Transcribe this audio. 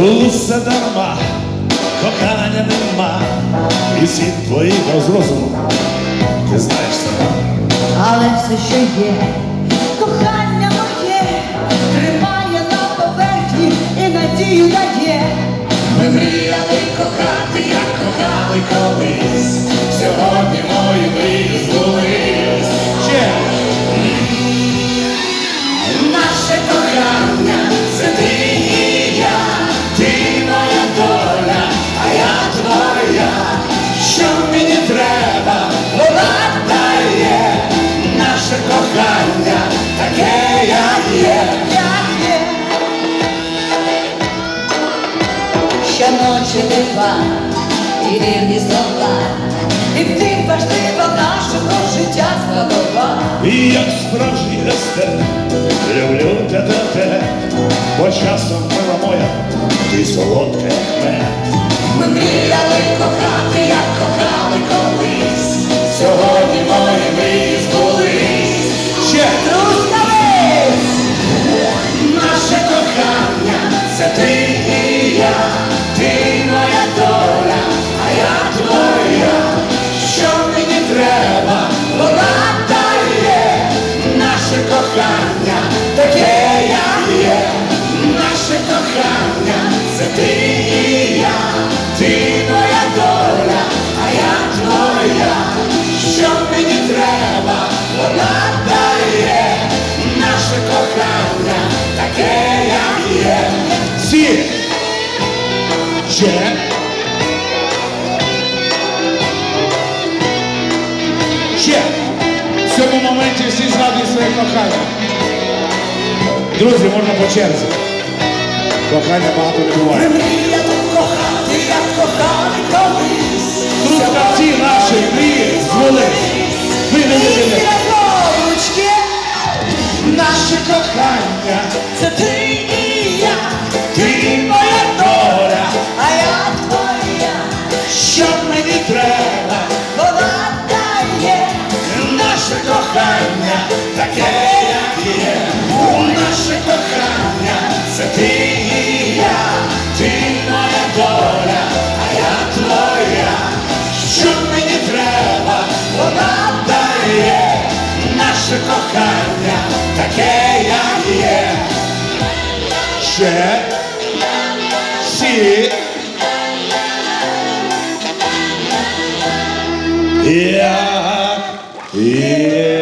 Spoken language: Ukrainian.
Усе дарма, кохання нема, і світ твоїх розуму, ти знаєш сама. Але все, що є, кохання моє, тримає на поверхні і надію дає. Ми мріяли кохати, як кохали колись. Щоночі і вірні слова, і ти важлива нашого життя складова. І як справжній естет, люблю тебе, бо часом мила моя, ти солодке як. Ми мріяли кохати, як кохали колись. Кохання, таке я є, наше кохання, це ти і я, ти моя доля, а я твоя. Що мені треба, вона дає, наше кохання, таке я є. Цьому моменті всі згадують своє кохання. Друзі, можна по черзі. Кохання багато не буває. Мріяли кохати, як кохали колись. Трускавці наші мрії збулись. Ви не видели. Ручки, Наше кохання, це ти і я, ти моя кохання, таке як є. Ще всі. Як є.